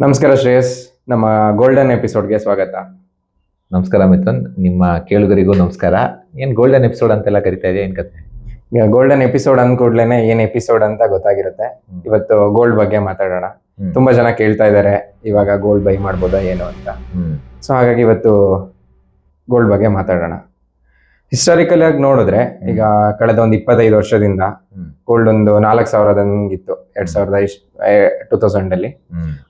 ನಮಸ್ಕಾರ ಶ್ರೇಯಸ್ ನಮ್ಮ ಗೋಲ್ಡನ್ ಎಪಿಸೋಡ್ಗೆ ಸ್ವಾಗತ. ನಮಸ್ಕಾರ ಮಿಥುನ್ ನಿಮ್ಮ ಕೇಳುಗರಿಗೂ ನಮಸ್ಕಾರ. ಏನ್ ಗೋಲ್ಡನ್ ಎಪಿಸೋಡ್ ಅಂತೆಲ್ಲ ಕರಿತಾ ಇದೆ ಏನ್ ಕತೆ ಗೋಲ್ಡನ್ ಎಪಿಸೋಡ್ ಅಂದ್ಕೂಡ್ಲೇ ಏನ್ ಎಪಿಸೋಡ್ ಅಂತ ಗೊತ್ತಾಗಿರುತ್ತೆ. ಇವತ್ತು ಗೋಲ್ಡ್ ಬಗ್ಗೆ ಮಾತಾಡೋಣ. ತುಂಬಾ ಜನ ಕೇಳ್ತಾ ಇದ್ದಾರೆ ಇವಾಗ ಗೋಲ್ಡ್ ಬೈ ಮಾಡ್ಬೋದಾ ಏನು ಅಂತ. ಸೊ ಹಾಗಾಗಿ ಇವತ್ತು ಗೋಲ್ಡ್ ಬಗ್ಗೆ ಮಾತಾಡೋಣ. ಹಿಸ್ಟಾರಿಕಲ್ ಆಗಿ ನೋಡಿದ್ರೆ ಈಗ ಕಳೆದ ಒಂದು ಇಪ್ಪತ್ತೈದು ವರ್ಷದಿಂದ. ಗೋಲ್ಡ್ ಒಂದು ನಾಲ್ಕು ಸಾವಿರದಂಗಿತ್ತು ಎರಡ್ ಸಾವಿರದ ಟೂ ತೌಸಂಡ್ ಅಲ್ಲಿ.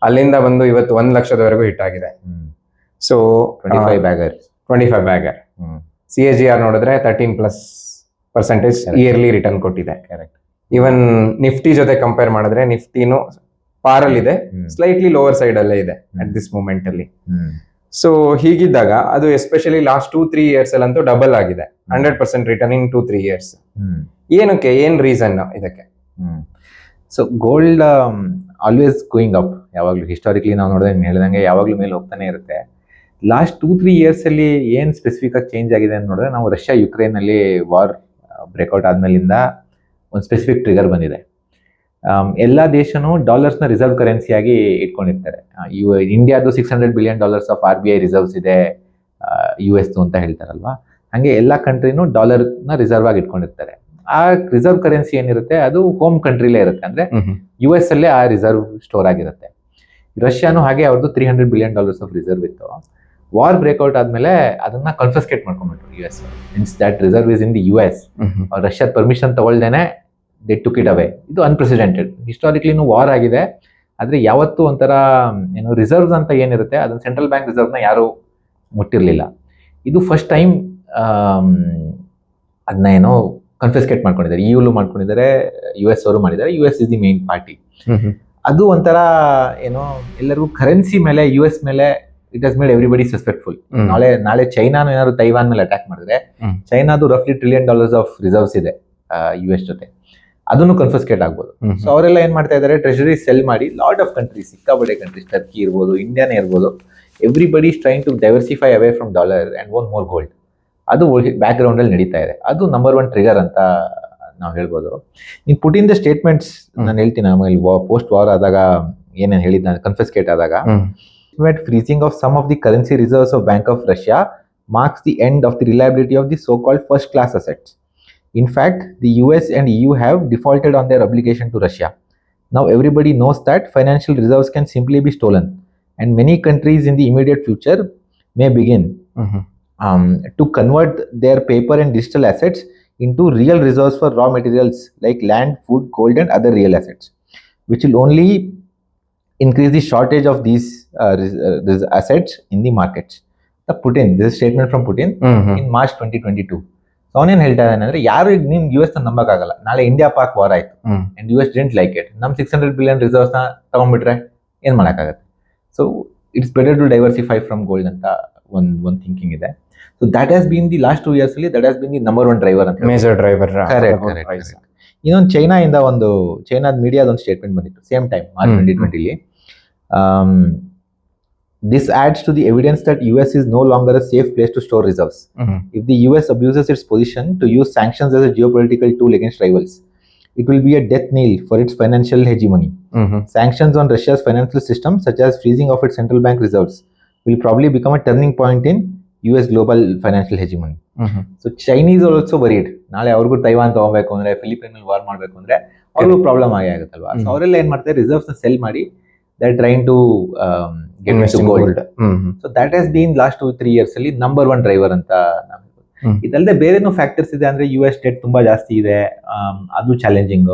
ಅಲ್ಲಿಂದ ಬಂದು ಇವತ್ತು ಒಂದ್ ಲಕ್ಷದವರೆಗೂ ಹಿಟ್ ಆಗಿದೆ. So twenty five bagger twenty five bagger C A G R ನೋಡಿದ್ರೆ thirteen plus percentage yearly return ಕೊಟ್ಟಿದೆ. ಕರೆಕ್ಟ್ ಈವನ್ ನಿಫ್ಟಿ ಜೊತೆ ಕಂಪೇರ್ ಮಾಡಿದ್ರೆ ನಿಫ್ಟಿನು ಪಾರಲ್ ಇದೆ ಸ್ಲೈಟ್ಲಿ ಲೋವರ್ ಸೈಡ್ ಅಲ್ಲೇ ಇದೆ ಅಟ್ ದಿಸ್ ಮೂಮೆಂಟ್ ಅಲ್ಲಿ. ಸೊ ಹೀಗಿದ್ದಾಗ ಅದು especially last two three years ಅಲ್ಲಂತೂ ಡಬಲ್ ಆಗಿದೆ. Hundred percent return in two three years ಏನಕ್ಕೆ? ಏನ್ ರೀಸನ್ ಇದಕ್ಕೆ? So gold always going up ಯಾವಾಗಲೂ ಹಿಸ್ಟಾರಿಕಲಿ ನಾವು ನೋಡಿದ್ರೆ ಹೇಳಿದಂಗೆ ಯಾವಾಗಲೂ ಮೇಲೆ ಹೋಗ್ತಾನೆ ಇರುತ್ತೆ. ಲಾಸ್ಟ್ ಟೂ ತ್ರೀ ಇಯರ್ಸ್ ಅಲ್ಲಿ ಏನ್ ಸ್ಪೆಸಿಫಿಕ್ ಆಗಿ ಚೇಂಜ್ ಆಗಿದೆ ಅಂತ ನೋಡಿದ್ರೆ ನಾವು ರಷ್ಯಾ ಯುಕ್ರೇನ್ ಅಲ್ಲಿ ವಾರ್ ಬ್ರೇಕ್ಔಟ್ ಆದ್ಮೇಲಿಂದ ಒಂದು ಸ್ಪೆಸಿಫಿಕ್ ಟ್ರಿಗರ್ ಬಂದಿದೆ. ಎಲ್ಲ ದೇಶನೂ ಡಾಲರ್ಸ್ನ ರಿಸರ್ವ್ ಕರೆನ್ಸಿಯಾಗಿ ಇಟ್ಕೊಂಡಿರ್ತಾರೆ. ಯು ಇಂಡಿಯಾದು six hundred billion dollars of R B I reserves ಇದೆ ಯು ಎಸ್ದು ಅಂತ ಹೇಳ್ತಾರಲ್ವಾ? ಹಾಗೆ ಎಲ್ಲ ಕಂಟ್ರಿನೂ ಡಾಲರ್ನ ರಿಸರ್ವ್ ಆಗಿ ಇಟ್ಕೊಂಡಿರ್ತಾರೆ. ಆ ರಿಸರ್ವ್ ಕರೆನ್ಸಿ ಏನಿರುತ್ತೆ? ಅದು ಹೋಮ್ ಕಂಟ್ರಿಲೇ ಇರುತ್ತೆ. ಅಂದ್ರೆ ಯು ಎಸ್ ಅಲ್ಲೇ ಆ ರಿಸರ್ವ್ ಸ್ಟೋರ್ ಆಗಿರುತ್ತೆ. ರಷ್ಯಾನು ಹಾಗೆ ಅವ್ರದ್ದು three hundred billion dollars of reserve ಇತ್ತು. ವಾರ್ ಬ್ರೇಕ್ಔಟ್ ಆದ್ಮೇಲೆ ಅದನ್ನ confiscate ಮಾಡ್ಕೊಂಡ್ಬಿಟ್ರು U S means that reserve is in the U S ರಷ್ಯಾದ ಪರ್ಮಿಷನ್ ತಗೊಳ್ದೇನೆ ದೆ ಟುಕ್ ಇಟ್ ಅವೇ ಇದು ಅನ್ಪ್ರೆಸಿಡೆಂಟೆಡ್ ಹಿಸ್ಟಾರಿಕ್ಲಿನೂ ವಾರ್ ಆಗಿದೆ. ಆದರೆ ಯಾವತ್ತೂ ಒಂಥರ ಏನು ರಿಸರ್ವ್ಸ್ ಅಂತ ಏನಿರುತ್ತೆ ಅದನ್ನು ಸೆಂಟ್ರಲ್ ಬ್ಯಾಂಕ್ ರಿಸರ್ವ್ನ ಯಾರೂ ಮುಟ್ಟಿರಲಿಲ್ಲ. ಇದು ಫಸ್ಟ್ ಟೈಮ್ ಅದನ್ನ ಏನೋ ಕನ್ಫಿಸ್ಕೇಟ್ ಮಾಡ್ಕೊಂಡಿದ್ದಾರೆ. ಇ ಯುಲು ಮಾಡ್ಕೊಂಡಿದ್ದಾರೆ ಯು ಎಸ್ ಅವರು ಮಾಡಿದ್ದಾರೆ. U S is the main party ಅದು ಒಂಥರ ಏನು ಎಲ್ಲರಿಗೂ ಕರೆನ್ಸಿ ಮೇಲೆ ಯು ಎಸ್ ಮೇಲೆ it has made everybody suspectful ನಾಳೆ ನಾಳೆ ಚೈನಾನು ಏನಾದ್ರು ತೈವಾನ್ ಮೇಲೆ ಅಟ್ಯಾಕ್ ಮಾಡಿದ್ರೆ. ಚೈನಾದು ರಫ್ಲಿ ಟ್ರಿಲಿಯನ್ ಡಾಲರ್ಸ್ ಆಫ್ ರಿಸರ್ವ್ಸ್ ಇದೆ ಯು ಎಸ್ ಜೊತೆ. ಅದನ್ನು ಕನ್ಫಸ್ಕೇಟ್ ಆಗ್ಬೋದು. ಸೊ ಅವರೆಲ್ಲ ಏನ್ ಮಾಡ್ತಾ ಇದ್ದಾರೆ? ಟ್ರೆಷರಿ ಸೆಲ್ ಮಾಡಿ ಲಾಟ್ ಆಫ್ ಕಂಟ್ರೀಸ್ ಸಿಕ್ಕಾಬಡೆ ಕಂಟ್ರೀಸ್ ಟರ್ಕಿ ಇರ್ಬೋದು ಇಂಡಿಯಾನೇ ಇರ್ಬೋದು everybody is trying to diversify away from dollar and one more gold ಅದು ಬ್ಯಾಕ್ ಗ್ರೌಂಡ್ ಅಲ್ಲಿ ನಡೀತಾ ಇದೆ. ಅದು ನಂಬರ್ ಒನ್ ಟ್ರಿಗರ್ ಅಂತ ನಾವು ಹೇಳ್ಬೋದು. ನೀನು ಪುಟಿನ್ ದ ಸ್ಟೇಟ್ಮೆಂಟ್ಸ್ ನಾನು ಹೇಳ್ತೀನಿ ಆಮೇಲೆ ಪೋಸ್ಟ್ ವಾರ್ ಆದಾಗ ಏನೇನು ಹೇಳಿದ್ದ ಕನ್ಫಸ್ಕೇಟ್ ಆದಾಗ freezing of some of the currency reserves of Bank of Russia marks the end of the reliability of the so called first class assets. In fact, the US and EU have defaulted on their obligation to Russia. Now everybody knows that financial reserves can simply be stolen, and many countries in the immediate future may begin um, to convert their paper and digital assets into real reserves for raw materials like land, food, gold, and other real assets, which will only increase the shortage of these, uh, res- uh, these assets in the markets. The Putin, this is statement from Putin in March 2022. ಅವನೇನು ಹೇಳ್ತಾ ಇದ್ದಾನೆ ಅಂದ್ರೆ ಯಾರು ನಿಮ್ಗೆ you S ನಂಬಕ್ಕಾಗಲ್ಲ. ನಾಳೆ India Pak war ಆಯ್ತು. And U S didn't like it ನಮ್ ಸಿಕ್ಸ್ ಹಂಡ್ರೆಡ್ ಬಿಲಿಯನ್ ರಿಸರ್ವ್ಸ್ನ ತಗೊಂಡ್ಬಿಟ್ರೆ ಏನ್ ಮಾಡೋಕ್ಕಾಗತ್ತೆ? So it's better to diversify from gold ಅಂತ ಒಂದು ಒಂದ್ ಥಿಂಕಿಂಗ್ ಇದೆ. So that has been the last two years ಅಲ್ಲಿ that has been the number one driver ಅಂತ ಮೇಜರ್ ಡ್ರೈವರ್. ಇನ್ನೊಂದು ಚೈನಾಯಿಂದ ಒಂದು ಚೈನಾದ ಮೀಡಿಯಾದ ಒಂದು ಸ್ಟೇಟ್ಮೆಂಟ್ ಬಂದಿತ್ತು. ಸೇಮ್ ಟೈಮ್ ಮಾರ್ಚ್ ಟ್ವೆಂಟಿ ಟ್ವೆಂಟಿಲಿ This adds to the evidence that U S is no longer a safe place to store reserves If the US abuses its position to use sanctions as a geopolitical tool against rivals, it will be a death knell for its financial hegemony. Sanctions on Russia's financial system, such as freezing of its central bank reserves, will probably become a turning point in US global financial hegemony. So Chinese also worried ನಾಳೆ ಅವ್ರಿಗೂ Taiwan ತಗೋಬೇಕು ಅಂದ್ರೆ Philippine war ಮಾಡಬೇಕು ಅಂದ್ರೆ ಅವ್ರಿಗೂ problem ಆಗೇ ಆಗುತ್ತಲ್ವಾ so ಹ್ಮ್. ಅವರೆಲ್ಲ ಏನ್ ಮಾಡ್ತಾರೆ ರಿಸರ್ವ್ಸ್ ಸೆಲ್ ಮಾಡಿ that train to get gold so that has been last two three years ಅಲ್ಲಿ ನಂಬರ್ ಒನ್ ಡ್ರೈವರ್ ಅಂತ. ಇದಲ್ಲದೆ ಬೇರೆನೂ ಫ್ಯಾಕ್ಟರ್ಸ್ ಇದೆ ಅಂದ್ರೆ ಯು ಎಸ್ ಡೆಟ್ ತುಂಬಾ ಜಾಸ್ತಿ ಇದೆ. ಅದು ಚಾಲೆಂಜಿಂಗ್.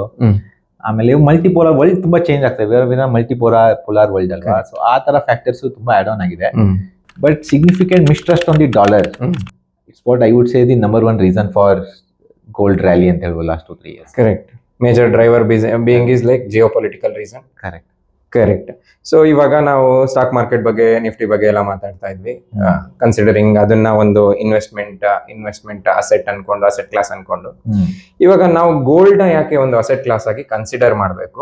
ಆಮೇಲೆ ಮಲ್ಟಿಪೋಲಾರ್ ವರ್ಲ್ಡ್ ತುಂಬಾ ಚೇಂಜ್ ಆಗ್ತದೆ ಮಲ್ಟಿಪೋಲಾ ಪೋಲಾರ್ ವರ್ಲ್ಡ್ ಅಲ್ವಾ? ಸೊ ಆ ತರ ಫ್ಯಾಕ್ಟರ್ಸ್ ತುಂಬಾ ಆಡ್ ಆನ್ ಆಗಿದೆ. But significant mistrust on the dollar it's what I would say the number one reason for gold rally ಅಂತ ಹೇಳ್ಬೋದು last two three years correct major driver being is like geopolitical reason correct correct so ಇವಾಗ ನಾವು stock market ಬಗ್ಗೆ Nifty ಬಗ್ಗೆ ಎಲ್ಲ ಮಾತಾಡ್ತಾ ಇದ್ವಿ. Considering ಅದನ್ನ ಒಂದು ಇನ್ವೆಸ್ಟ್ಮೆಂಟ್ ಇನ್ವೆಸ್ಟ್ಮೆಂಟ್ ಅಸೆಟ್ ಅನ್ಕೊಂಡು ಅಸೆಟ್ ಕ್ಲಾಸ್ ಅನ್ಕೊಂಡು. ಇವಾಗ ನಾವು ಗೋಲ್ಡ್ನ ಯಾಕೆ ಒಂದು ಅಸೆಟ್ ಕ್ಲಾಸ್ ಆಗಿ ಕನ್ಸಿಡರ್ ಮಾಡಬೇಕು?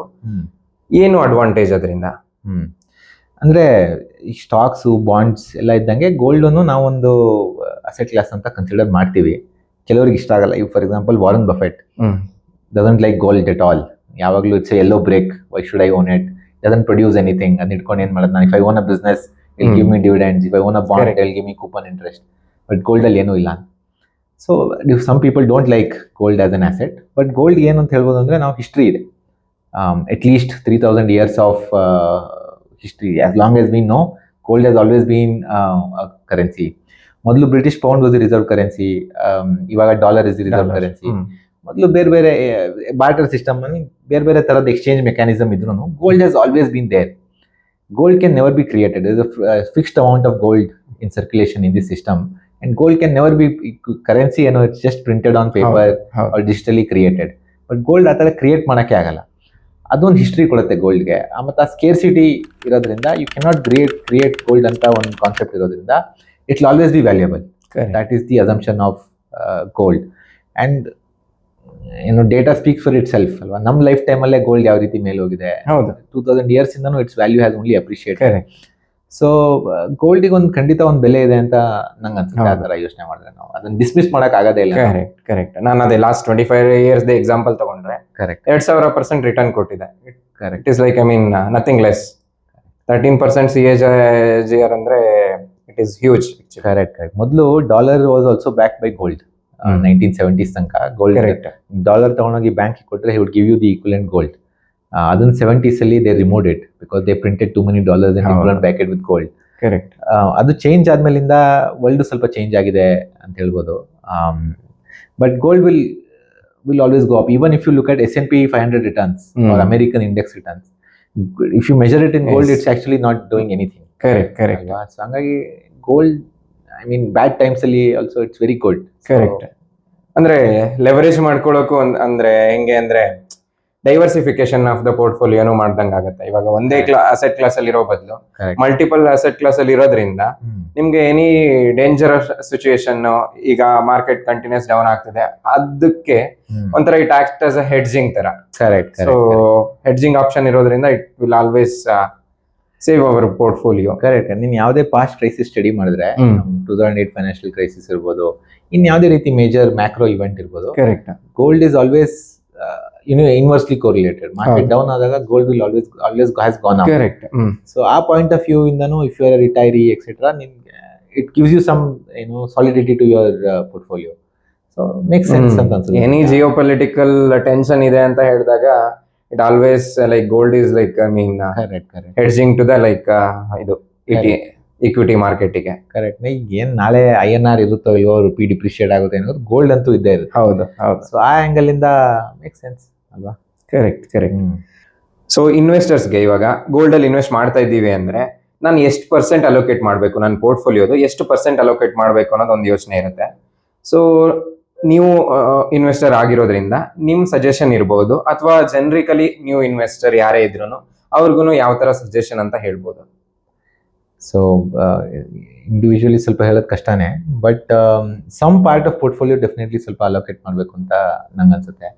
ಏನು ಅಡ್ವಾಂಟೇಜ್ ಅದರಿಂದ? ಅಂದ್ರೆ ಈ ಸ್ಟಾಕ್ಸು ಬಾಂಡ್ಸ್ ಎಲ್ಲ ಇದ್ದಂಗೆ ಗೋಲ್ಡನ್ನು ನಾವೊಂದು ಅಸೆಟ್ ಕ್ಲಾಸ್ ಅಂತ ಕನ್ಸಿಡರ್ ಮಾಡ್ತೀವಿ. ಕೆಲವರಿಗೆ ಇಷ್ಟ ಆಗಲ್ಲ. ಈಗ for example Warren Buffett doesn't like gold at all ಯಾವಾಗಲೂ it's yellow brick why should I own it doesn't produce anything ಅದನ್ನ ಇಟ್ಕೊಂಡು ಏನ್ ಮಾಡೋದು? ನಾನು if I own a business I'll give me dividends if I own a bond. I'll give me coupon interest but gold ಅಲ್ಲಿ ಏನೂ ಇಲ್ಲ. So some people don't like gold as an asset but gold ಏನು ಅಂತ ಹೇಳ್ಬೋದು ಅಂದ್ರೆ ನಾವು history ಇದೆ. At least three thousand years of history as long as been no gold has always been currency ಮೊದಲು British pound was reserve currency ಇವಾಗ dollar is reserve. Currency. ಮೊದಲು ಬೇರೆ ಬೇರೆ ಬಾರ್ಟರ್ ಸಿಸ್ಟಮ್ ಅಲ್ಲಿ ಬೇರೆ ಬೇರೆ ತರದ ಎಕ್ಸ್ಚೇಂಜ್ ಮೆಕ್ಯಾನಿಸಮ್ ಇದ್ರು gold has always been there gold can never be created is fixed amount of gold in circulation in this system and gold can never be currency ಏನೋ it's just printed on paper digitally created but gold ಆ ಥರ create ಮಾಡೋಕ್ಕೆ ಆಗಲ್ಲ. ಅದೊಂದು history ಕೊಡುತ್ತೆ ಗೋಲ್ಡ್ಗೆ ಮತ್ತು ಆ ಸ್ಕೇರ್ಸಿಟಿ ಇರೋದ್ರಿಂದ you cannot create create gold ಅಂತ ಒಂದು ಕಾನ್ಸೆಪ್ಟ್ ಇರೋದ್ರಿಂದ it always be valuable that is the assumption of gold uh, know data speaks for itself ಅಲ್ವಾ? ನಮ್ಮ ಲೈಫ್ ಟೈಮಲ್ಲೇ ಗೋಲ್ಡ್ ಯಾವ ರೀತಿ ಮೇಲೆ ಹೋಗಿದೆ ಹೌದು. Two thousand years ಇಂದನೂ it's value has only appreciate Correct. So ಗೋಲ್ಡಿಗೆ ಒಂದು ಖಂಡಿತ ಒಂದು ಬೆಲೆ ಇದೆ ಅಂತ ನಂಗೆ ಅನ್ಸುತ್ತೆ ಆ. ಥರ ಯೋಚನೆ ಮಾಡಿದ್ರೆ ನಾವು. ಅದನ್ನ ಡಿಸ್ಮಿಸ್ ಮಾಡಕ್ ಆಗೋದೇ ಇಲ್ಲ ಕರೆಕ್ಟ್ ಕರೆಕ್ಟ್ ನಾನು ಅದೇ last twenty five years example ತಗೊಂಡ್ರೆ ಕರೆಕ್ಟ್ ಎರಡ್ ಸಾವಿರ ಪರ್ಸೆಂಟ್ ರಿಟರ್ನ್ ಕೊಟ್ಟಿದೆ. Correct it is like I mean nothing less thirteen percent C A G R ಅಂದ್ರೆ it is huge correct correct ಮೊದಲು dollar was also back by gold. Nineteen seventies ತನಕ gold dollar ತಗೊಂಡೋಗಿ bank ಕೊಟ್ಟರೆ he would give you the equivalent gold ಅದನ್ನ seventies ಅಲ್ಲಿ they removed it because they printed too money dollars ಹೌದು. Backed with gold correct ಅದು change ಆದ್ಮೇಲಿಂದ world ಸ್ವಲ್ಪ change ಆಗಿದೆ ಅಂತ ಹೇಳ್ಬೋದು. But gold will will always go up even if you look at S and P five hundred returns American index returns if you measure it in gold it's actually not doing anything correct correct so ಹಂಗಾಗಿ gold I mean bad times ಅಲ್ಲಿ also it's very good correct ಅಂದ್ರೆ leverage ಮಾಡ್ಕೊಳ್ಳೋಕು ಒಂದ್- ಅಂದ್ರೆ ಹೆಂಗೆ ಅಂದ್ರೆ diversification of the ಪೋರ್ಟ್ಫೋಲಿಯೋನು ಮಾಡ್ದಂಗ್ ಆಗುತ್ತೆ. ಇವಾಗ ಒಂದೇ ಕ್ಲಾ ಅಸೆಟ್ ಕ್ಲಾಸ್ ಅಲ್ಲಿ ಇರೋ ಬದಲು ಮಲ್ಟಿಪಲ್ ಅಸೆಟ್ ಕ್ಲಾಸ್ ಅಲ್ಲಿ ಇರೋದ್ರಿಂದ ನಿಮ್ಗೆ ಎನಿ ಡೇಂಜರಸ್ ಸಿಚುಯೇಷನ್ ಈಗ ಮಾರ್ಕೆಟ್ ಕಂಟಿನ್ಯೂಸ್ ಡೌನ್ ಆಗ್ತಿದೆ. ಅದಕ್ಕೆ ಒಂಥರ it act as a hedging ತರ. ಕರೆಕ್ಟ್ ಸೊ ಹೆಡ್ಜಿಂಗ್ ಆಪ್ಷನ್ ಇರೋದ್ರಿಂದ it will always save our portfolio correct ನೀನ್ ಯಾವುದೇ ಪಾಸ್ಟ್ ಕ್ರೈಸಿಸ್ ಸ್ಟಡಿ ಮಾಡಿದ್ರೆ. Two thousand eight financial crisis ಇರ್ಬೋದು ಇನ್ ಯಾವುದೇ ರೀತಿ ಮೇಜರ್ ಮ್ಯಾಕ್ರೋ ಇವೆಂಟ್ ಇರ್ಬೋದು correct gold is always you know inversely correlated market. Down ಆದಾಗ gold will always always has gone up correct so ಆ point of view ಇಂದ if you are retiree etcetera ನಿಮ್ it gives you some ಏನು solidity to your portfolio so make sense ಅಂತ ಅನ್ಸುತ್ತೆ. Any geopolitical tension ಇದೆ ಅಂತ ಹೇಳಿದಾಗ it always like gold is like I mean correct correct hedging to the like ಇದು equity ಮಾರ್ಕೆಟಿಗೆ correct ಏನ್ ನಾಳೆ ಐ ಎನ್ ಆರ್ ಇರುತ್ತೋ ಇಲ್ಲೋ ರುಪಿ ಡಿಪ್ರಿಷಿಯೇಟ್ ಆಗುತ್ತೆ ಅನ್ನೋದು ಗೋಲ್ಡ್ ಅಂತೂ ಇದ್ದೇ ಇರುತ್ತೆ. ಹೌದು ಹೌದು. ಸೊ ಆ ಆಂಗಲ್ ಇಂದ ಮೇಕ್ ಸೆನ್ಸ್ ಅಲ್ವಾ? ಕರೆಕ್ಟ್ ಕರೆಕ್ಟ್ ಸೊ ಇನ್ವೆಸ್ಟರ್ಸ್ಗೆ ಇವಾಗ ಗೋಲ್ಡ್ ಅಲ್ಲಿ ಇನ್ವೆಸ್ಟ್ ಮಾಡ್ತಾ ಇದ್ದೀವಿ ಅಂದ್ರೆ ನಾನು ಎಷ್ಟು ಪರ್ಸೆಂಟ್ ಅಲೋಕೇಟ್ ಮಾಡಬೇಕು? ನನ್ನ ಪೋರ್ಟ್ಫೋಲಿಯೋದು ಎಷ್ಟು ಪರ್ಸೆಂಟ್ ಅಲೋಕೇಟ್ ಮಾಡಬೇಕು ಅನ್ನೋದು ಒಂದು ಯೋಚನೆ ಇರುತ್ತೆ. ಸೊ ನೀವು ಇನ್ವೆಸ್ಟರ್ ಆಗಿರೋದ್ರಿಂದ ನಿಮ್ಮ ಸಜೆಷನ್ ಇರ್ಬೋದು ಅಥವಾ ಜನರಿಕಲಿ ನ್ಯೂ ಇನ್ವೆಸ್ಟರ್ ಯಾರೇ ಇದ್ರು ಅವ್ರಿಗೂ ಯಾವ ತರ ಸಜೆಷನ್ ಅಂತ ಹೇಳ್ಬೋದು. ಸೊ ಇಂಡಿವಿಜುವಲಿ ಸ್ವಲ್ಪ ಹೇಳೋದು ಕಷ್ಟನೇ but some part of portfolio definitely ಸ್ವಲ್ಪ ಅಲೋಕೇಟ್ ಮಾಡಬೇಕು ಅಂತ ನಂಗೆ ಅನ್ಸುತ್ತೆ.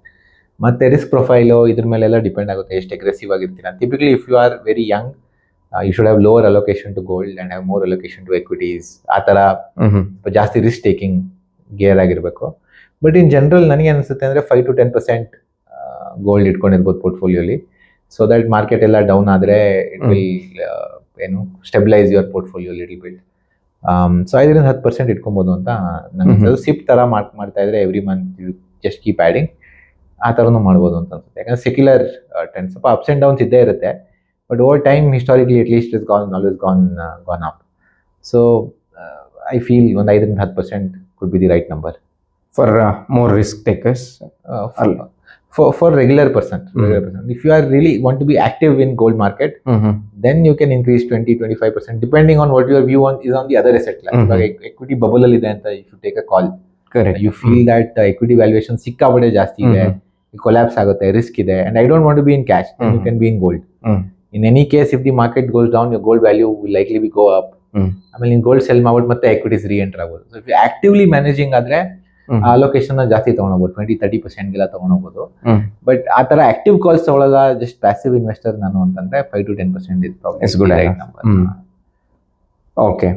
ಮತ್ತೆ ರಿಸ್ಕ್ ಪ್ರೊಫೈಲು ಇದ್ರ ಮೇಲೆಲ್ಲ ಡಿಪೆಂಡ್ ಆಗುತ್ತೆ ಎಷ್ಟು aggressive ಆಗಿರ್ತೀರಾ. Typically if you are very young you should have lower allocation to gold and have more allocation to equities ಆ ಥರ ಜಾಸ್ತಿ ರಿಸ್ಕ್ ಟೇಕಿಂಗ್ ಗೇರ್ ಆಗಿರಬೇಕು. ಬಟ್ ಇನ್ ಜನರಲ್ ನನಗೆ ಅನಿಸುತ್ತೆ ಅಂದರೆ five to ten percent gold ಇಟ್ಕೊಂಡಿರ್ಬೋದು ಪೋರ್ಟ್ಫೋಲಿಯೋಲಿ so that market ಎಲ್ಲ down ಆದರೆ ಇಟ್. ವಿಲ್ ಏನು stabilise your portfolio little bit so ಐದರಿಂದ ಹತ್ತು ಪರ್ಸೆಂಟ್ ಇಟ್ಕೊಬೋದು ಅಂತ ನನಗೆ. ಸಿಪ್ ಥರ ಮಾರ್ಕ್ ಮಾಡ್ತಾ ಇದ್ರೆ every month just keep adding ಆ ಥರನೂ ಮಾಡ್ಬೋದು ಅಂತ ಅನ್ಸುತ್ತೆ. ಯಾಕಂದ್ರೆ ಸೆಕ್ಯುಲರ್ ಟ್ರೆಂಡ್ ಸ್ವಲ್ಪ ಅಪ್ಸ್ ಆ್ಯಂಡ್ ಡೌನ್ಸ್ ಇದ್ದೇ ಇರುತ್ತೆ. But over time historically at least is gone always gone gone up so I feel ಒಂದು ಐದರಿಂದ ಹತ್ತು percent could be the right number Far more risk takers uh, for, for for regular person Mhm. regular person if you are really want to be active in gold market then you can increase 20 25 percent depending on what your view on is on the other asset class Mhm. ಇವಾಗ equity bubble ಅಲ್ಲಿ ಇದೆ ಅಂತ if you take a call correct you feel that uh, equity valuation ಸಿಕ್ಕಾಪಟ್ಟೆ ಜಾಸ್ತಿ ಇದೆ collapse ಆಗುತ್ತೆ risk ಇದೆ and i don't want to be in cash then you Mhm. can be in gold Mhm. in any case if the market goes down your gold value will likely be go up Mhm. ಆಮೇಲೆ ನೀನು gold cell ಮಾಡ್ಬಿಟ್ಟು ಮತ್ತೆ ಎಕ್ವಿಟೀಸ್ ರೀ enter ಆಗ್ಬೋದು so if actively managing ಆದ್ರೆ ಆ location ಜಾಸ್ತಿ ತಗೊಂಡೋಗ್ಬೋದು twenty thirty percent ಗೆಲ್ಲ ತಗೊಂಡೋಗ್ಬೋದು ಬಟ್ ಆ ತರ ಆಕ್ಟಿವ್ ಕಾಲ್ಸ್ ತಗೊಳ್ಳಲ್ಲ ಜಸ್ಟ್ ಪ್ಯಾಸಿವ್ ಇನ್ವೆಸ್ಟರ್ ನಾನು ಅಂತಂದ್ರೆ five to ten percent is good. Okay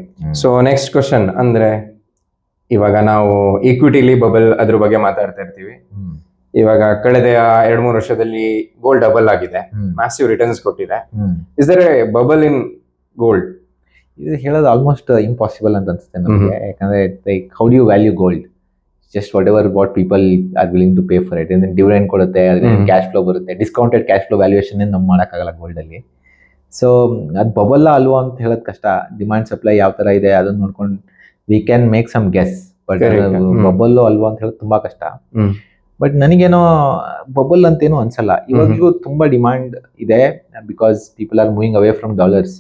so next question ಅಂದ್ರೆ ಇವಾಗ ನಾವು ಈಕ್ವಿಟಿಲಿ ಬಬಲ್ ಅದ್ರ ಬಗ್ಗೆ ಮಾತಾಡ್ತಾ ಇರ್ತೀವಿ. ಇವಾಗ ಕಳೆದ ಎರಡ್ ಮೂರು ವರ್ಷದಲ್ಲಿ ಗೋಲ್ಡ್ ಡಬಲ್ ಆಗಿದೆ. ಮ್ಯಾಸಿವ್ ರಿಟರ್ನ್ಸ್ ಕೊಟ್ಟಿದೆ. Is there bubble in gold ಇದು ಹೇಳೋದು ಆಲ್ಮೋಸ್ಟ್ ಇಂಪಾಸಿಬಲ್ ಅಂತ ಅನ್ಸುತ್ತೆ ನಮಗೆ. ಯಾಕಂದ್ರೆ like how do you value gold just whatever what people are willing to pay for it dividend ಕೊಡುತ್ತೆ. ಕ್ಯಾಶ್ ಫ್ಲೋ ಬರುತ್ತೆ. ಡಿಸ್ಕೌಂಟೆಡ್ ಕ್ಯಾಶ್ ಫ್ಲೋ ವ್ಯಾಲ್ಯೂಯೇಷನ್ ನಮ್ಗೆ ಮಾಡೋಕ್ಕಾಗಲ್ಲ ಅಲ್ಲಿ. ಸೊ ಅದು ಬಬಲ್ಲ ಅಲ್ವಾ ಅಂತ ಹೇಳೋದು ಕಷ್ಟ. ಡಿಮ್ಯಾಂಡ್ ಸಪ್ಲೈ ಯಾವ ತರ ಇದೆ ಅದನ್ನ ನೋಡ್ಕೊಂಡು we can make some guess but. Bubble ಅಲ್ವಾ ಅಂತ ಹೇಳೋದು ತುಂಬಾ ಕಷ್ಟ. ಬಟ್ ನನಗೇನೋ ಬಬಲ್ ಅಂತೇನು ಅನ್ಸಲ್ಲ. ಇವಾಗಲೂ ತುಂಬಾ ಡಿಮ್ಯಾಂಡ್ ಇದೆ because people are moving away from dollars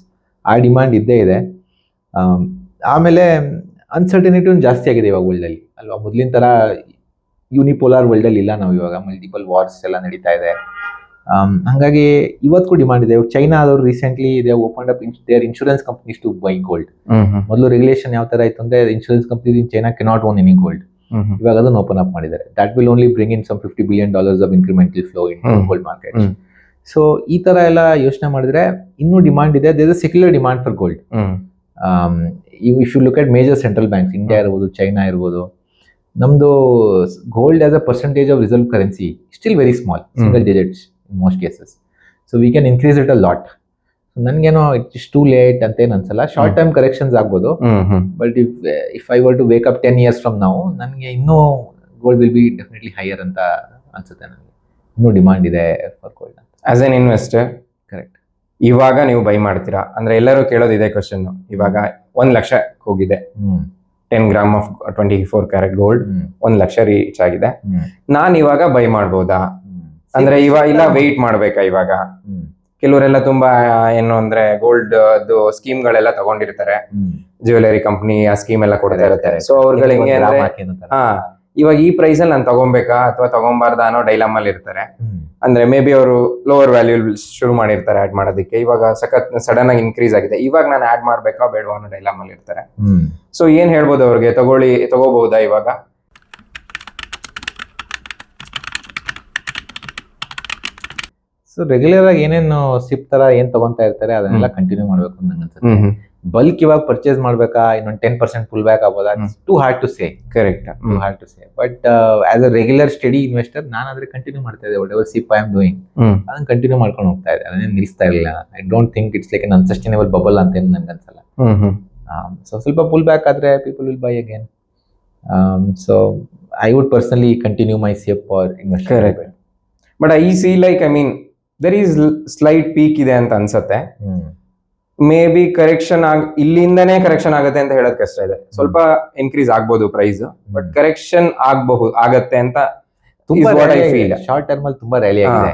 ಆ ಡಿಮ್ಯಾಂಡ್ ಇದ್ದೇ ಇದೆ. ಆಮ್, ಆಮೇಲೆ ಅನ್ಸರ್ಟಿನಿಟಿ ಒಂದು ಜಾಸ್ತಿ ಆಗಿದೆ ಇವಾಗ ವರ್ಲ್ಡ್ ಅಲ್ಲಿ. ಅಲ್ವಾ? ಮೊದಲಿನ ಥರ ಯೂನಿಪೋಲಾರ್ ವರ್ಲ್ಡ್ ಅಲ್ಲಿ ಇಲ್ಲ ನಾವು ಇವಾಗ. ಮಲ್ಟಿಪಲ್ ವಾರ್ಸ್ ಎಲ್ಲ ನಡೀತಾ ಇದೆ. ಹಾಗಾಗಿ ಇವತ್ತಿಗೂ ಡಿಮಾಂಡ್ ಇದೆ. ಇವಾಗ ಚೈನಾ ಆದವರು ರೀಸೆಂಟ್ಲಿ ಇದೆ open up their insurance companies to buy gold ಮೊದಲು ರೆಗ್ಯುಲೇಷನ್ ಯಾವ ತರ ಇತ್ತು ಅಂದ್ರೆ insurance companies in China cannot own any gold ಇವಾಗ ಅದನ್ನ ಓಪನ್ ಅಪ್ ಮಾಡಿದ್ದಾರೆ. That will only bring in some fifty billion dollars of incremental flow in. Gold market. So ಈ ತರ ಎಲ್ಲ ಯೋಚನೆ ಮಾಡಿದ್ರೆ ಇನ್ನೂ ಡಿಮಾಂಡ್ ಇದೆ. There secular demand for gold if you look at major central banks India ಇರ್ಬೋದು China ಇರ್ಬೋದು ನಮ್ದು gold as a percentage of reserve currency still very small single digits in most cases so we can increase it a lot ನನಗೇನೋ it's too late ಅಂತ ಏನು ಅನ್ಸಲ್ಲ. Short. Time corrections ಆಗ್ಬೋದು. But if if I were to wake up ten years from ನಾವು ನನಗೆ ಇನ್ನೂ gold will be definitely higher ಅಂತ ಅನ್ಸುತ್ತೆ ನನಗೆ. ಇನ್ನೂ ಡಿಮಾಂಡ್ ಇದೆ for gold as an investor correct ಇವಾಗ ನೀವು ಬೈ ಮಾಡ್ತೀರಾ? ಅಂದ್ರೆ ಎಲ್ಲರೂ ಕೇಳೋದು ಇದೇ ಕ್ವಶನ್ ಇವಾಗ ಒಂದ್ ಲಕ್ಷ ಹೋಗಿದೆ. Ten gram of twenty four carat gold ಒಂದ್ ಲಕ್ಷ ರೀಚ್ ಆಗಿದೆ. ನಾನ್ ಇವಾಗ ಬೈ ಮಾಡ್ಬೋದಾ? ಅಂದ್ರೆ ಇವಾಗ ಇಲ್ಲ ವೆಯ್ಟ್ ಮಾಡ್ಬೇಕಾ ಇವಾಗ? ಕೆಲವರೆಲ್ಲ ತುಂಬಾ ಏನು ಅಂದ್ರೆ ಗೋಲ್ಡ್ ಅದು ಸ್ಕೀಮ್ ಗಳೆಲ್ಲ ತಗೊಂಡಿರ್ತಾರೆ. ಜ್ಯುವೆಲರಿ ಕಂಪನಿ ಆ ಸ್ಕೀಮ್ ಎಲ್ಲ ಕೊಡ್ತಾ ಇರುತ್ತೆ ಸೊ ಅವ್ರುಗಳು ಹೆಂಗೆ ಅಂದ್ರೆ ಹಾ. ಇವಾಗ ಈ ಪ್ರೈಸ್ ಅಲ್ಲಿ ನಾನು ತಗೊಬೇಕಾ ಅಥವಾ ತಗೊಂಬಾರ್ದ ಅನ್ನೋ ಡೈಲಾಮ್ ಅಲ್ಲಿ ಇರ್ತಾರೆ. ಅಂದ್ರೆ ಮೇ ಬಿ ಅವರು ಲೋವರ್ ವ್ಯಾಲ್ಯೂ ಶುರು ಮಾಡಿರ್ತಾರೆ ಆಡ್ ಮಾಡೋದಕ್ಕೆ. ಇವಾಗ ಸಖತ್ ಸಡನ್ ಆಗಿ ಇನ್ಕ್ರೀಸ್ ಆಗಿದೆ. ಇವಾಗ ನಾನು ಆಡ್ ಮಾಡ್ಬೇಕಾ ಬೇಡವಾ ಅನ್ನೋ ಡೈಲಾಮ್ ಅಲ್ಲಿ ಇರ್ತಾರೆ. ಸೊ ಏನ್ ಹೇಳ್ಬೋದು ಅವ್ರಿಗೆ? ತಗೊಳ್ಳಿ ತಗೋಬಹುದಾ ಇವಾಗ? ಸೊ ರೆಗ್ಯುಲರ್ ಆಗಿ ಏನೇನು ಸಿಪ್ ತರ ಏನ್ ತಗೊಂತಾ ಇರ್ತಾರೆ ಅದನ್ನೆಲ್ಲ ಕಂಟಿನ್ಯೂ ಮಾಡ್ಬೇಕು ಅಂತ ಅನ್ಸುತ್ತೆ. ಬಲ್ಕ್ ಇವಾಗ ಪರ್ಚೇಸ್ ಮಾಡ್ಬೇಕಾ ಇನ್ನೊಂದು ಟೆನ್ ಪರ್ಸೆಂಟ್ ಫುಲ್ ಬ್ಯಾಕ್ ಆಗ್ಬೋದಾ. Too hard to say correct too hard to say but as a regular steady investor ನಾನಾದ್ರೆ continue ಮಾಡ್ತಾ ಇದ್ದೆ. Whatever SIP I am doing ಅದನ್ನ ಕಂಟಿನ್ಯೂ ಮಾಡ್ಕೊಂಡು ಹೋಗ್ತಾ ಇದ್ದೆ. ಅದನ್ನೇ ನಿಲ್ಲಿಸ್ತಾ ಇಲ್ಲ I don't think it's like an unsustainable bubble ಅಂತ ಏನು ನಂಗೆ ಅನ್ಸಲ್ಲ. ಸೊ ಸ್ವಲ್ಪ ಫುಲ್ ಬ್ಯಾಕ್ ಆದ್ರೆ people will buy again so I would personally continue my SIP for invest Correct. But I see like I mean there is slight peak ಇದೆ ಅಂತ ಅನ್ಸತ್ತೆ. May be correction ಆಗ ಇಲ್ಲಿಂದನೇ ಕರೆಕ್ಷನ್ ಆಗುತ್ತೆ ಅಂತ ಹೇಳೋದ್ ಕಷ್ಟ ಇದೆ. ಸ್ವಲ್ಪ ಇನ್ಕ್ರೀಸ್ ಆಗ್ಬೋದು ಪ್ರೈಸ್ ಬಟ್ ಕರೆಕ್ಷನ್ ಆಗಬಹುದು ಆಗತ್ತೆ ಅಂತ ತುಂಬಾ ಶಾರ್ಟ್ ಟರ್ಮ್ ಅಲ್ಲಿ ತುಂಬಾ ರ್ಯಾಲಿ ಆಗಿದೆ.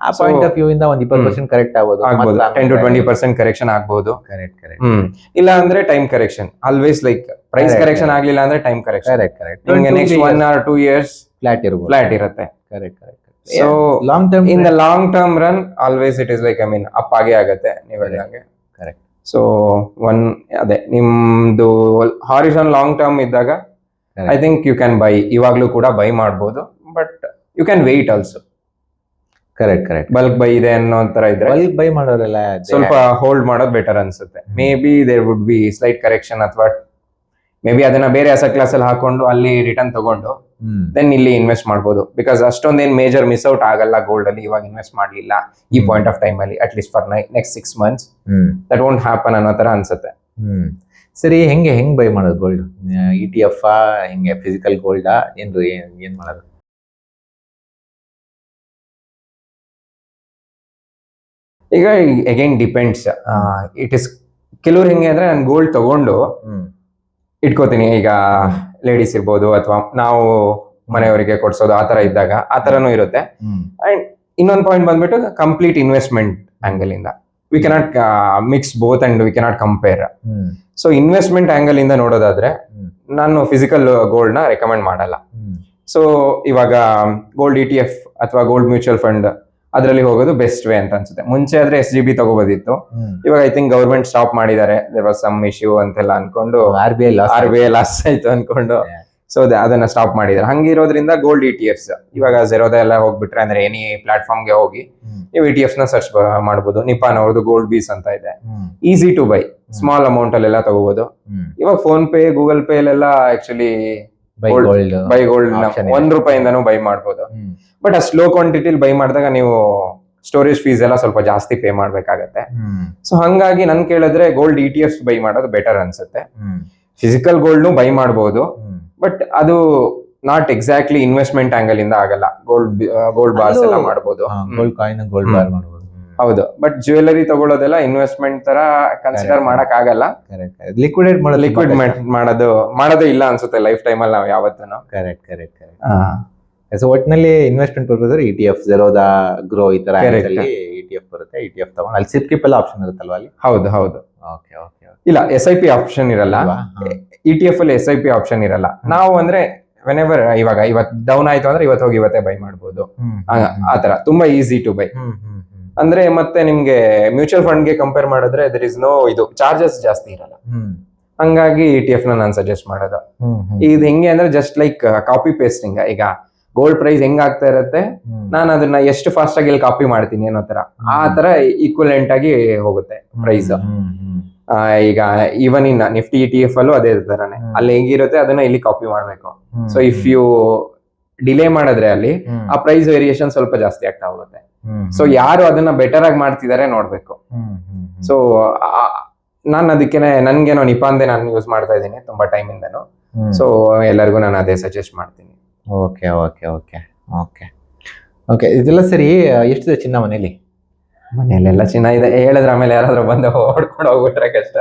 ಆ ಪಾಯಿಂಟ್ ಆಫ್ ವ್ಯೂ ಇಂದ ಒಂದ್ ಇಪ್ಪತ್ತು. ಪರ್ಸೆಂಟ್ ಕರೆಕ್ಟ್ ಆಗ್ಬೋದು. ಆಗ್ಬೋದು. Ten to twenty percent correction ಆಗ್ಬಹುದು ಕರೆಕ್ಟ್ ಕರೆಕ್ಟ್ ಹ್ಮ್. ಇಲ್ಲ ಅಂದ್ರೆ time correction always like price correction. ಆಗ್ಲಿಲ್ಲ ಅಂದ್ರೆ ಟೈಮ್ ಕರೆಕ್ಷನ್ ಕರೆಕ್ಟ್ ಕರೆಕ್ಟ್ ನಿಮ್ಗೆ next one or two years flat ಇರ್ಬೋದು. ಫ್ಲಾಟ್ ಇರುತ್ತೆ. Correct correct so long term in the long term run always it is like I mean up ಆಗೇ ಆಗುತ್ತೆ. ನೀವು ಹೇಳಿದಂಗೆ. So one ಅದೇ ನಿಮ್ದು ಹಾರಿಸನ್ ಲಾಂಗ್ ಟರ್ಮ್ ಇದ್ದಾಗ. I think you can buy ಇವಾಗ್ಲೂ ಕೂಡ ಬೈ ಮಾಡ್ಬೋದು but you can wait also correct correct bulk buy ಇದೆ ಅನ್ನೋ ತರ ಇದ್ರೆ ಬಲ್ಕ್ ಬೈ ಮಾಡೋರೆಲ್ಲ ಸ್ವಲ್ಪ ಹೋಲ್ಡ್ ಮಾಡೋದು ಬೆಟರ್ ಅನ್ಸುತ್ತೆ. Maybe there would be slight correction ಅಥವಾ ಮೇ ಬಿ ಅದನ್ನ ಬೇರೆ ಅಸೆಟ್ ಕ್ಲಾಸ್ ಅಲ್ಲಿ ಹಾಕೊಂಡು ಅಲ್ಲಿ ರಿಟರ್ನ್ ತಗೊಂಡು ಹ್ಮ್. ದೆನ್ ಇಲ್ಲಿ ಇನ್ವೆಸ್ಟ್ ಮಾಡ್ಬೋದು. ಬಿಕಾಸ್ ಅಷ್ಟೊಂದೇನ್ ಮೇಜರ್ ಮಿಸ್ ಔಟ್ ಆಗಲ್ಲ ಗೋಲ್ಡ್ ಅಲ್ಲಿ ಇವಾಗ ಇನ್ವೆಸ್ಟ್ ಮಾಡ್ಲಿಲ್ಲ ಈ ಪಾಯಿಂಟ್ ಆಫ್ ಟೈಮ್ ಅಲ್ಲಿ at least for next six months hmm. That won't happen ಅನ್ನೋ ತರ ಅನ್ಸುತ್ತೆ. ಹ್ಮ್. ಸರಿ ಹೆಂಗೆ ಹೆಂಗ್ ಬೈ ಮಾಡೋದು ಗೋಲ್ಡ್ ಇ ಟಿ ಎಫ್ ಹೆಂಗೆ ಫಿಸಿಕಲ್ ಗೋಲ್ಡಾ ಏನು ಏನ್ ಮಾಡೋದು? ಈಗ ಅಗೈನ್ ಡಿಪೆಂಡ್ಸ್ ಇಟ್ ಇಸ್ ಕೆಲವ್ರು ಹೆಂಗೆ ಅಂದ್ರೆ ನಾನು ಗೋಲ್ಡ್ ತಗೊಂಡು ಹ್ಮ್. ಇಟ್ಕೋತೀನಿ. ಈಗ ಲೇಡೀಸ್ ಇರ್ಬೋದು ಅಥವಾ ನಾವು ಮನೆಯವರಿಗೆ ಕೊಡ್ಸೋದು ಆ ತರ ಇದ್ದಾಗ ಆ ತರನೂ ಇರುತ್ತೆ. ಅಂಡ್ ಇನ್ನೊಂದು ಪಾಯಿಂಟ್ ಬಂದ್ಬಿಟ್ಟು ಕಂಪ್ಲೀಟ್ ಇನ್ವೆಸ್ಟ್ಮೆಂಟ್ ಆಂಗಲ್ ಇಂದ. We cannot mix both and we cannot compare so investment angle ಇಂದ ನೋಡೋದಾದ್ರೆ ನಾನು ಫಿಸಿಕಲ್ ಗೋಲ್ಡ್ನ ರೆಕಮೆಂಡ್ ಮಾಡಲ್ಲ. ಸೊ ಇವಾಗ ಗೋಲ್ಡ್ ಇ ಟಿ ಎಫ್ ಅಥವಾ ಗೋಲ್ಡ್ ಮ್ಯೂಚುವಲ್ ಫಂಡ್ ಅದರಲ್ಲಿ ಹೋಗೋದು ಬೆಸ್ಟ್ ವೇ ಅಂತ ಅನ್ಸುತ್ತೆ. ಮುಂಚೆ ಆದ್ರೆ ಎಸ್ ಜಿ ಬಿ ತಗೋಬೋದಿತ್ತು. ಇವಾಗ ಐ ತಿಂಕ್ ಗೌರ್ಮೆಂಟ್ ಸ್ಟಾಪ್ ಮಾಡಿದ್ದಾರೆ. ದೇರ್ ವಾಸ್ ಸಮ್ ಇಶ್ಯೂ ಅಂತೆಲ್ಲ ಅನ್ಕೊಂಡು R B I loss R B I loss ಆಯ್ತು ಅನ್ಕೊಂಡು ಸೊ ಅದನ್ನ ಸ್ಟಾಪ್ ಮಾಡಿದ್ದಾರೆ. ಹಂಗಿರೋದ್ರಿಂದ ಗೋಲ್ಡ್ ಇ ಟಿ ಎಫ್ಸ್ ಇವಾಗ ಜೆರೋದ ಎಲ್ಲ ಹೋಗ್ಬಿಟ್ರೆ ಅಂದ್ರೆ ಎನಿ ಪ್ಲಾಟ್ಫಾರ್ಮ್ಗೆ ಹೋಗಿ ನೀವು ಇ ಟಿ ಎಫ್ಸ್ನ ಸರ್ಚ್ ಮಾಡಬಹುದು ನಿಪಾನ್ ಅವ್ರದ್ದು ಗೋಲ್ಡ್ ಬೀಸ್ ಅಂತ ಇದೆ. Easy to buy small amount ಅಲ್ಲೆಲ್ಲ ತಗೋಬಹುದು ಇವಾಗ ಫೋನ್ ಪೇ ಗೂಗಲ್ ಪೇ ಅಲ್ಲೆಲ್ಲ ಆಕ್ಚುಲಿ ಬೈ ಗೋಲ್ಡ್ ಬೈ. ಒಂದ್ ರೂಪಾಯಿಂದನೂ ಬೈ ಮಾಡ್ಬೋದು. ಬಟ್ ಆ ಸ್ಲೋ ಕ್ವಾಂಟಿಟಿ ಬೈ ಮಾಡಿದಾಗ ನೀವು ಸ್ಟೋರೇಜ್ ಫೀಸ್ ಎಲ್ಲ ಸ್ವಲ್ಪ ಜಾಸ್ತಿ ಪೇ ಮಾಡ್ಬೇಕಾಗತ್ತೆ. ಸೊ ಹಂಗಾಗಿ ನನ್ ಕೇಳಿದ್ರೆ gold E T F buy ಮಾಡೋದು ಬೆಟರ್ ಅನ್ಸುತ್ತೆ. ಫಿಸಿಕಲ್ ಗೋಲ್ಡ್ನು ಬೈ ಮಾಡ್ಬೋದು. ಬಟ್ ಅದು ನಾಟ್ ಎಕ್ಸಾಕ್ಟ್ಲಿ ಇನ್ವೆಸ್ಟ್ಮೆಂಟ್ ಆಂಗಲ್ ಇಂದ ಆಗಲ್ಲ. ಗೋಲ್ಡ್ ಗೋಲ್ಡ್ ಬಾರ್ಸ್ ಎಲ್ಲ ಮಾಡ್ಬೋದು. ಗೋಲ್ಡ್ ಕಾಯಿನ್ ಗೋಲ್ಡ್ ಬಾರ್ ಮಾಡಬಹುದು ಹೌದು. ಬಟ್ ಜ್ಯುವೆಲರಿ ತಗೊಳ್ಳೋದೆಲ್ಲ ಇನ್ವೆಸ್ಟ್ಮೆಂಟ್ ತರ ಕನ್ಸಿಡರ್. ಮಾಡಕ್ ಆಗಲ್ಲ. ಕರೆಕ್ಟ್ ಲಿಕ್ವಿಡೇಟ್ ಮಾಡೋದು ಲಿಕ್ವಿಡ್ ಮಾಡೋದು ಮಾಡೋದೇ ಇಲ್ಲ ಅನ್ಸುತ್ತೆ ಲೈಫ್ ಟೈಮ್ ಅಲ್ಲಿ ನಾವು ಯಾವತ್ತೂ ಕರೆಕ್ಟ್ ಕರೆಕ್ಟ್ ಕರೆಕ್ಟ್ ಸೊ ಒಟ್ಟಿನಲ್ಲಿ investment purpose E T F Zerodha Groww ಈ ತರ ಅಲ್ಲಿ ಇ ಟಿ ಎಫ್ ಬರುತ್ತೆ. ಇ ಟಿ ಎಫ್ ತಗೊಂಡು ಅಲ್ಲಿ ಸಿಪ್ ಕಿಪ್ ಎಲ್ಲ ಆಪ್ಷನ್ ಇರುತ್ತಲ್ವಾ ಅಲ್ಲಿ? ಹೌದು ಹೌದು. ಓಕೆ ಓಕೆ ಇಲ್ಲ ಎಸ್ ಐ ಪಿ ಆಪ್ಷನ್ ಇರಲ್ಲ. ಇ ಟಿ ಎಫ್ ಅಲ್ಲಿ ಎಸ್ ಐ ಪಿ ಆಪ್ಷನ್ ಇರಲ್ಲ. ನಾವು ಅಂದ್ರೆ ವೆನೆವರ್ ಇವಾಗ ಇವತ್ತು ಡೌನ್ ಆಯ್ತು ಅಂದ್ರೆ ಇವತ್ತು ಹೋಗಿ ಇವತ್ತೇ ಬೈ ಮಾಡ್ಬೋದು. ಆ- ಆತರ ತುಂಬಾ ಈಸಿ ಟು ಬೈ ಅಂದ್ರೆ ಮತ್ತೆ ನಿಮ್ಗೆ ಮ್ಯೂಚುವಲ್ ಫಂಡ್ಗೆ ಕಂಪೇರ್ ಮಾಡಿದ್ರೆ ದರ್ ಇಸ್ ನೋ ಇದು ಚಾರ್ಜಸ್ ಜಾಸ್ತಿ ಇರಲ್ಲ. ಹಂಗಾಗಿ ಇ ಟಿ ಎಫ್ನ ನಾನು ಸಜೆಸ್ಟ್ ಮಾಡೋದು. ಇದು ಹೆಂಗೆ ಅಂದ್ರೆ ಜಸ್ಟ್ ಲೈಕ್ ಕಾಪಿ ಪೇಸ್ಟಿಂಗ್ ಈಗ ಗೋಲ್ಡ್ ಪ್ರೈಸ್ ಹೆಂಗ್ ಆಗ್ತಾ ಇರುತ್ತೆ? ನಾನು ಅದನ್ನ ಎಷ್ಟು ಫಾಸ್ಟ್ ಆಗಿ ಇಲ್ಲಿ ಕಾಪಿ ಮಾಡ್ತೀನಿ ಅನ್ನೋ ತರ ಆ ತರ ಈಕ್ವಲೆಂಟ್ ಆಗಿ ಹೋಗುತ್ತೆ ಪ್ರೈಸ್ ಈಗ even in Nifty T F ಅಲ್ಲೂ ಅದೇ ತರನೇ. ಅಲ್ಲಿ ಹೆಂಗಿರುತ್ತೆ ಅದನ್ನ ಇಲ್ಲಿ ಕಾಪಿ ಮಾಡ್ಬೇಕು. ಸೊ ಇಫ್ ಯು ಡಿಲೇ ಮಾಡಿದ್ರೆ ಅಲ್ಲಿ ಆ ಪ್ರೈಸ್ ವೇರಿಯೇಷನ್ ಸ್ವಲ್ಪ ಜಾಸ್ತಿ ಆಗ್ತಾ ಹೋಗುತ್ತೆ. ಸೊ ಯಾರು ಅದನ್ನ ಬೆಟರ್ ಆಗಿ ಮಾಡ್ತಿದ್ದಾರೆ ನೋಡ್ಬೇಕು. ಸೊ ನಾನು ಅದಕ್ಕೇನೆ ನನ್ಗೇನೋ ನಿಪಾಂದೆ ನಾನು ಯೂಸ್ ಮಾಡ್ತಾ ಇದ್ದೀನಿ ತುಂಬಾ ಟೈಮ್ ಇಂದನು. ಸೊ ಎಲ್ಲರಿಗೂ ನಾನು ಅದೇ ಸಜೆಸ್ಟ್ ಮಾಡ್ತೀನಿ. Okay okay okay okay okay ಇದೆಲ್ಲ ಸರಿ ಎಷ್ಟಿದೆ ಚಿನ್ನ ಮನೇಲಿ? ಮನೇಲೆಲ್ಲ ಚಿನ್ನ ಇದೆ. ಹೇಳಿದ್ರೆ ಆಮೇಲೆ ಯಾರಾದ್ರೂ ಬಂದು ಹೊಡ್ಕೊಂಡು ಹೋಗ್ಬಿಟ್ರೆ ಕಷ್ಟ.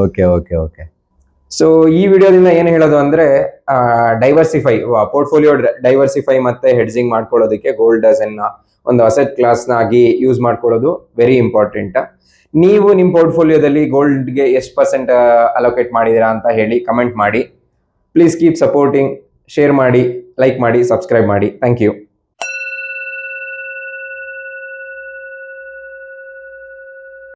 ಓಕೆ ಓಕೆ ಓಕೆ ಸೊ ಈ ವಿಡಿಯೋದಿಂದ ಏನು ಹೇಳೋದು ಅಂದ್ರೆ ಡೈವರ್ಸಿಫೈ ಪೋರ್ಟ್ಫೋಲಿಯೋ ಡೈವರ್ಸಿಫೈ ಮತ್ತೆ ಹೆಡ್ಜಿಂಗ್ ಮಾಡ್ಕೊಳ್ಳೋದಕ್ಕೆ ಗೋಲ್ಡ್ ಅನ್ನ ಒಂದು ಅಸೆಟ್ ಕ್ಲಾಸ್ನಾಗಿ ಯೂಸ್ ಮಾಡ್ಕೊಳ್ಳೋದು ವೆರಿ ಇಂಪಾರ್ಟೆಂಟ್ ನೀವು ನಿಮ್ಮ ಪೋರ್ಟ್ಫೋಲಿಯೋದಲ್ಲಿ ಗೋಲ್ಡ್ಗೆ ಎಷ್ಟು ಪರ್ಸೆಂಟ್ ಅಲೋಕೇಟ್ ಮಾಡಿದ್ದೀರಾ ಅಂತ ಹೇಳಿ ಕಮೆಂಟ್ ಮಾಡಿ. ಪ್ಲೀಸ್ ಕೀಪ್ ಸಪೋರ್ಟಿಂಗ್ ಶೇರ್ ಮಾಡಿ ಲೈಕ್ ಮಾಡಿ ಸಬ್ಸ್ಕ್ರೈಬ್ ಮಾಡಿ. Thank you